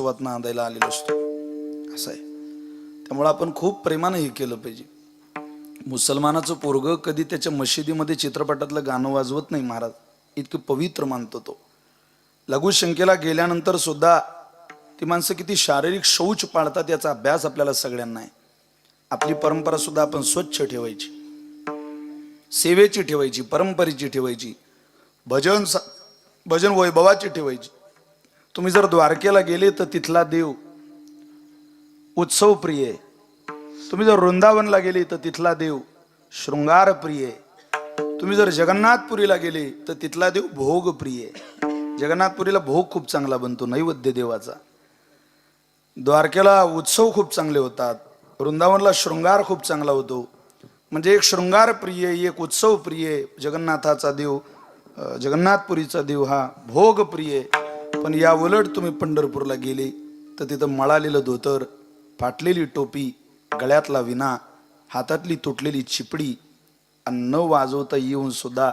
सोबत नांदायला आलेलो असतो. असं आहे. त्यामुळं आपण खूप प्रेमानं हे केलं पाहिजे. मुसलमानाचं पोरग कधी त्याच्या मशिदीमध्ये चित्रपटातलं गाणं वाजवत नाही महाराज. इतकं पवित्र मानतो तो. लघुशंकेला गेल्यानंतर सुद्धा ती माणसं किती शारीरिक शौच पाळतात याचा अभ्यास आपल्याला सगळ्यांना आहे. आपली परंपरा सुद्धा आपण स्वच्छ ठेवायची. सेवेची ठेवायची परंपरेची ठेवायची. भजन भजन वैभवाची ठेवायची. तुम्ही जर द्वारकेला गेले तर तिथला देव उत्सव प्रिय आहे. तुम्ही जर वृंदावनला गेले तर तिथला देव शृंगार प्रिय तुम्ही जर जगन्नाथपुरीला गेले तर तिथला देव भोग प्रिय जगन्नाथपुरीला भोग खूप चांगला बनतो नैवेद्य देवाचा. द्वारकेला उत्सव खूप चांगले होतात. वृंदावनला शृंगार खूप चांगला होतो. म्हणजे एक शृंगार प्रिय एक उत्सव प्रिय जगन्नाथाचा देव जगन्नाथपुरीचा देव हा भोग प्रिय पण या उलट तुम्ही पंढरपूरला गेले तर तिथं मळालेलं धोतर फाटलेली टोपी गळ्यातला विना हातातली तुटलेली चिपडी अन्न न वाजवता येऊन सुद्धा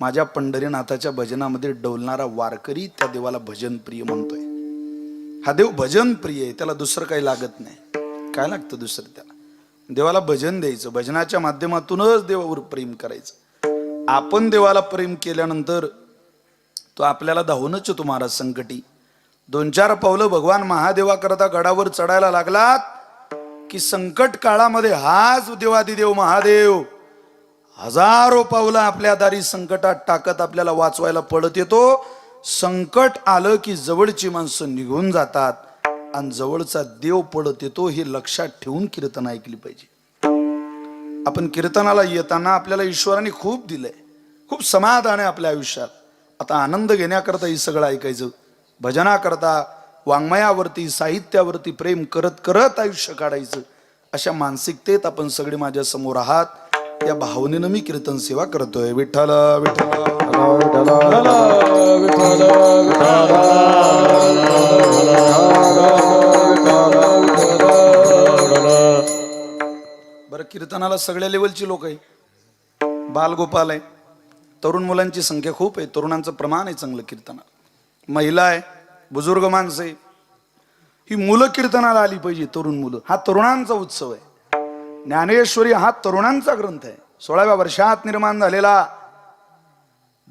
माझ्या पंढरीनाथाच्या भजनामध्ये डोलणारा वारकरी त्या देवाला भजन प्रिय म्हणतोय. हा देव भजन प्रिय आहे त्याला दुसरं काही लागत नाही. काय लागतं दुसरं त्याला? देवाला भजन द्यायचं भजनाच्या माध्यमातूनच देवावर प्रेम करायचं. आपण देवाला प्रेम केल्यानंतर तो आपल्याला धावूनच येतो महाराज संकटी. दोन चार पावलं भगवान महादेवाकरता गडावर चढायला लागलात की संकट काळामध्ये हाच देवादिदेव महादेव. हजारो पावलं आपल्या दारी संकटात टाकत आपल्याला वाचवायला पडत येतो. संकट आलं की जवळची माणसं निघून जातात आणि जवळचा देव पडत येतो हे लक्षात ठेवून कीर्तन ऐकली पाहिजे. आपण कीर्तनाला येताना आपल्याला ईश्वराने खूप दिलंय. खूप समाधान आहे आपल्या आयुष्यात. आता आनंद घेण्याकरता ही सगळं ऐकायचं. भजनाकरता वाङ्मयावरती साहित्यावरती प्रेम करत करत आयुष्य काढायचं. अशा मानसिकतेत आपण सगळे माझ्यासमोर आहात. या भावनेनं मी कीर्तन सेवा करतोय. विठ्ठल विठ्ठल. बरं कीर्तनाला सगळ्या लेवलची लोक आहे. बालगोपाल आहे. तरुण मुलांची संख्या खूप आहे. तरुणांचं प्रमाण आहे चांगलं कीर्तनात महिला आहे बुजुर्ग माणसं आहे. ही मुलं कीर्तनाला आली पाहिजे तरुण मुलं. हा तरुणांचा उत्सव आहे. ज्ञानेश्वरी हा तरुणांचा ग्रंथ आहे. सोळाव्या वर्षात निर्माण झालेला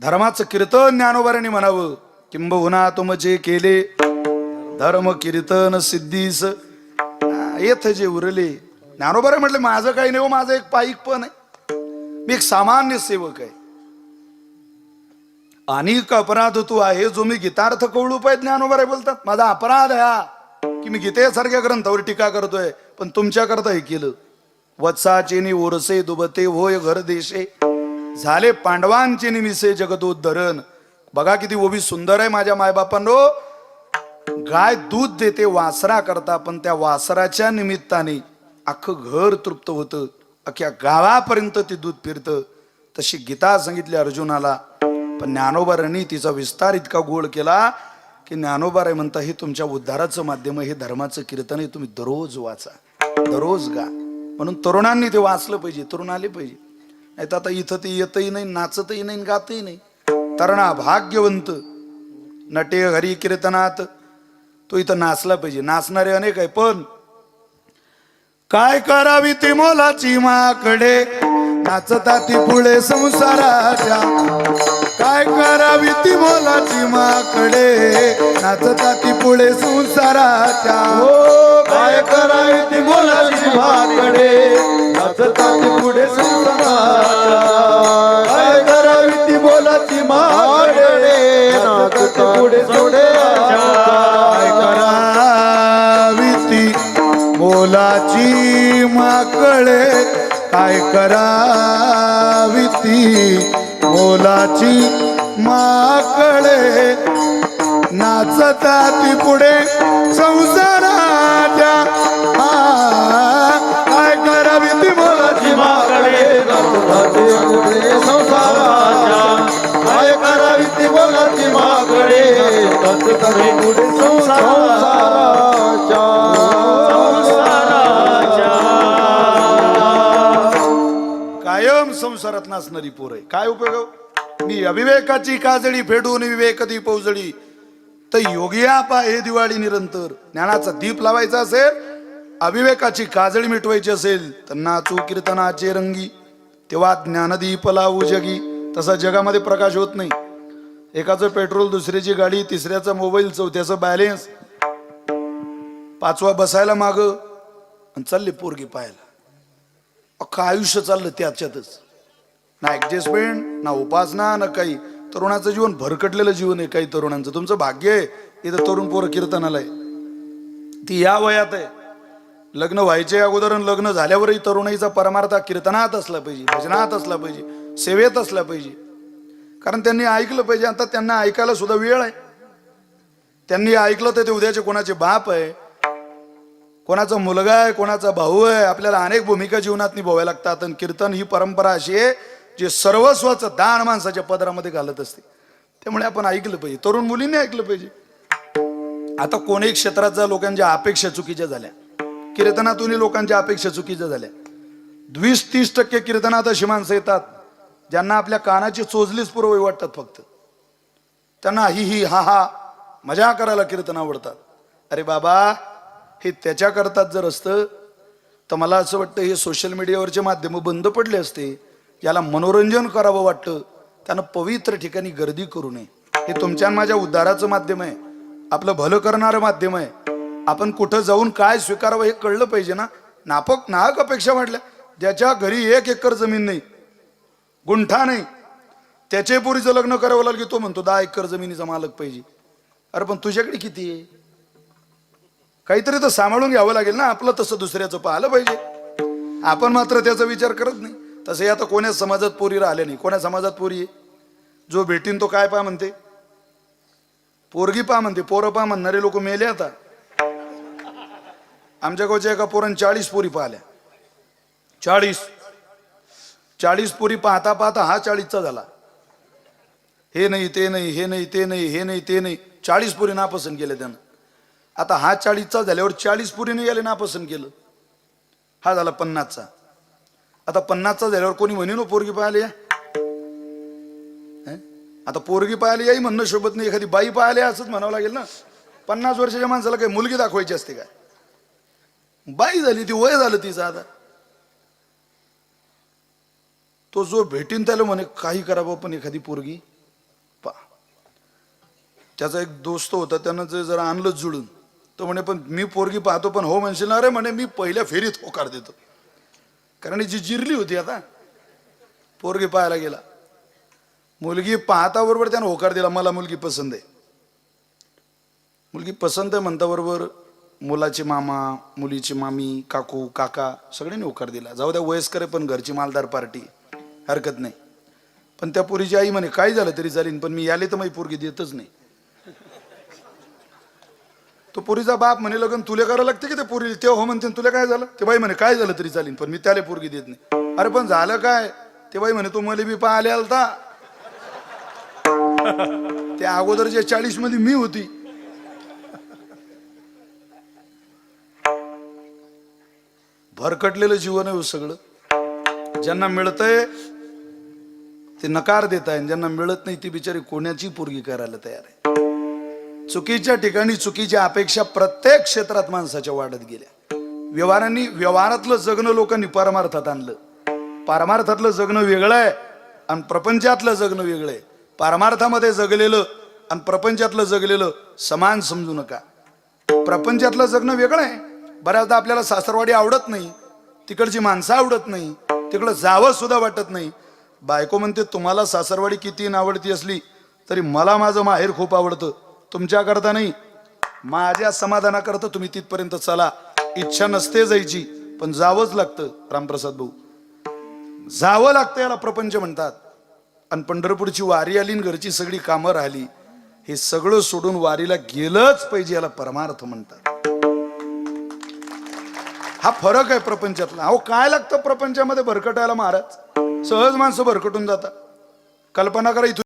धर्माचं कीर्तन ज्ञानोबाराने म्हणावं किंबहुना तुम जे केले धर्म कीर्तन सिद्धीस. हा, येथ जे उरले ज्ञानोबारे म्हटले माझं काही नाही हो माझं एक पाईक पण आहे. मी एक सामान्य सेवक आहे. अनेक अपराध तू आहे जो मी गीतार्थ कवळू पाहिजे ज्ञानोबारे बोलतात. माझा अपराध हा की मी गीतेसारख्या ग्रंथावर टीका करतोय पण तुमच्याकरता हे केलं. वत्साचे ओरसे दुबते होय घर देशे. झाले पांडवांचे निमिसे जगदोद्धरण. बघा किती ओबी सुंदर आहे माझ्या मायबापांनो. गाय दूध देते वासरा करता पण त्या वासराच्या निमित्ताने अख्खं घर तृप्त होतं. अख्ख्या गावापर्यंत ते दूध फिरतं. तशी गीता सांगितली अर्जुनाला. पण ज्ञानोबारांनी तिचा विस्तार इतका गोळ केला की ज्ञानोबाराय म्हणता हे तुमच्या उद्धाराचं माध्यम आहे, हे धर्माचं कीर्तन आहे तुम्ही दररोज वाचा दररोज गा. म्हणून तरुणांनी ते वाचलं पाहिजे तरुण आले पाहिजे. नाही तर आता इथं ते येतही नाही नाचतही नाही गातही नाही. तरणा भाग्यवंत नटे हरी कीर्तनात तो इथं नाचला पाहिजे. नाचणारे अनेक आहे पण काय करावी ती मोलाची माकडे? नाचता ती पुढे संसाराच्या काय करावी ती मोलाची माकडे? नाचता ती पुढे संसाराच्या हो काय करावी ती बोलाची भाकडे नाचता ती पुढे संसाराच्या काय करावी ती बोलाची माकडे? नाचता पुढे पुढे काय करावी ती मोलाची माकडे? काय करावी ती मोलाची माकडे नाचता ती पुढे संसारा कायम संसारात नाचणारी पोर आहे. काय उपयोग हो? मी अविवेकाची काजळी फेडून विवेक दी उजळी तर योगिया पा हे दिवाळी निरंतर. ज्ञानाचा दीप लावायचा असेल अविवेकाची काजळी मिटवायची असेल तर नाचू कीर्तनाचे रंगी. तेव्हा ज्ञानदीप लावू जगी. तसा जगामध्ये प्रकाश होत नाही. एकाचं पेट्रोल दुसऱ्याची गाडी तिसऱ्याचा मोबाईल चौथ्याचं बॅलेन्स पाचवा बसायला माग. आणि चालले पोरगी पाहायला. अख्खं आयुष्य चाललं त्याच्यातच. ना ऍडजस्टमेंट ना उपासना ना काही. तरुणाचं जीवन भरकटलेलं जीवन आहे काही तरुणांचं. तुमचं भाग्य आहे. इथं तरुण पोरं कीर्तनाला आहे. ती या वयात आहे. लग्न व्हायचे अगोदर लग्न झाल्यावरही तरुणाईचा परमार्थ कीर्तनात असला पाहिजे भजनात असला पाहिजे सेवेत असला पाहिजे. कारण त्यांनी ऐकलं पाहिजे. आता त्यांना ऐकायला सुद्धा वेळ आहे. त्यांनी ऐकलं तर ते उद्याचे कोणाचे बाप आहे कोणाचा मुलगा आहे कोणाचा भाऊ आहे आपल्याला अनेक भूमिका जीवनात निभाव्या लागतात. आणि कीर्तन ही परंपरा अशी आहे जे सर्वस्वाचं दान माणसाच्या पदरामध्ये घालत असते. त्यामुळे आपण ऐकलं पाहिजे. तरुण मुलींनी ऐकलं पाहिजे. आता कोणीही क्षेत्राचा लोकांच्या अपेक्षा चुकीच्या झाल्या. कीर्तनातूनही लोकांच्या अपेक्षा चुकीच्या झाल्या. वीस तीस टक्के कीर्तनात अशी माणसं येतात ज्यांना आपल्या कानाची चोजलीच पुरवई वाटतात फक्त. त्यांना ही ही हा हा मजा करायला कीर्तन आवडतात. अरे बाबा हे त्याच्याकरताच जर असतं तर मला असं वाटतं हे सोशल मीडियावरचे माध्यम बंद पडले असते. याला मनोरंजन करावं वाटतं. त्यानं पवित्र ठिकाणी गर्दी करू नये. हे तुमच्या माझ्या उद्धाराचं माध्यम आहे. आपलं भलं करणारं माध्यम आहे. आपण कुठं जाऊन काय स्वीकारावं हे कळलं पाहिजे ना? नापक नाहक अपेक्षा वाढल्या. ज्याच्या घरी एक एकर जमीन नाही गुंठा नाही त्याचे पोरीचं लग्न करावं लागेल तो म्हणतो दहा एकर जमिनीचा मालक पाहिजे. अरे पण तुझ्याकडे किती आहे? काहीतरी तर सांभाळून घ्यावं लागेल ना आपलं तसं दुसऱ्याचं पाहिलं पाहिजे. आपण मात्र त्याचा विचार करत नाही. तसंही आता कोण्या समाजात पोरी राहिले नाही. कोण्या समाजात पोरी आहे? जो भेटीन तो काय पा म्हणते? पोरगी पा म्हणते पोरं पा म्हणणारे लोक मेले आता. आमच्या गावच्या एका पोरान चाळीस पोरी पाहिल्या. चाळीस. चाळीस पोरी पाहता पाहता हा चाळीसचा झाला. हे नाही ते नाही हे नाही ते नाही हे नाही ते नाही. चाळीस पोरी नापसंत केले त्यानं. आता हा चाळीसचा झाल्यावर चाळीस पोरीने गेले नापसंत केलं. हा झाला पन्नासचा. आता पन्नासचा झाल्यावर कोणी म्हणे ना पोरगी पाहायला या. आता पोरगी पाहायला याही म्हणणं शोभत नाही. एखादी बाई पाहायला असंच म्हणावं लागेल ना. पन्नास वर्षाच्या माणसाला काही मुलगी दाखवायची असते काय बाई झाली ती वय झालं तिचं आता. तो जो भेटीन त्याला म्हणे काही करावं पण एखादी पोरगी पा. त्याचा एक दोस्त होता त्यानं जर जरा आणलं जुळून. तो म्हणे पण मी पोरगी पाहतो पण हो म्हणशील ना अरे म्हणे मी पहिल्या फेरीत होकार देतो. कारण ही जी जिरली होती आता. पोरगी पाहायला गेला. मुलगी पाहता बरोबर त्यानं होकार दिला मला मुलगी पसंत आहे. मुलगी पसंत आहे म्हणता बरोबर मुलाचे मामा मुलीची मामी काकू काका सगळ्यांनी होकार दिला. जाऊ द्या वयस्कर आहे पण घरची मालदार पार्टी हरकत नाही. पण त्या पोरीची आई म्हणे काय झालं तरी झाली पण मी याले तर माझी पोरगी देतच नाही. तो पुरीचा बाप म्हणे लग्न तुले करावं लागते की ते पुरी ते हो म्हणते तुला काय झालं? ते बाई म्हणे काय झालं तरी चालेल पण मी त्याला पोरगी देत नाही. अरे पण झालं काय? ते बाई म्हणे तू मला बी पाहिले आलता. त्या अगोदरच्या चाळीसमध्ये मी होती. भरकटलेलं जीवन आहे हो सगळं. ज्यांना मिळतंय ते नकार देत आहे ज्यांना मिळत नाही ती बिचारी कोणाची पोरगी करायला तयार आहे. चुकीच्या ठिकाणी चुकीच्या अपेक्षा प्रत्येक क्षेत्रात माणसाच्या वाढत गेल्या. व्यवहारांनी व्यवहारातलं जगणं लोकांनी परमार्थात आणलं. पारमार्थातलं जगणं वेगळं आहे आणि प्रपंचातलं जगणं वेगळं आहे. पारमार्थामध्ये जगलेलं आणि प्रपंचातलं जगलेलं समान समजू नका. प्रपंचातलं जगणं वेगळं आहे. बऱ्याचदा आपल्याला सासरवाडी आवडत नाही तिकडची माणसं आवडत नाही तिकडं जावं सुद्धा वाटत नाही. बायको म्हणते तुम्हाला सासरवाडी किती आवडती असली तरी मला माझं माहेर खूप आवडतं. तुमच्याकरता नाही. माझ्या समाधानाकरता तुम्ही तिथपर्यंत चला. इच्छा नसते जायची पण जावंच लागतं रामप्रसाद भाऊ. जावं लागतं याला प्रपंच म्हणतात. आणि पंढरपूरची वारी आली घरची सगळी कामं राहिली. हे सगळं सोडून वारीला गेलंच पाहिजे याला परमार्थ म्हणतात. हा फरक आहे प्रपंचातला. अहो काय लागतं प्रपंचामध्ये भरकटायला महाराज? सहज माणसं भरकटून जातात. कल्पना करा इथून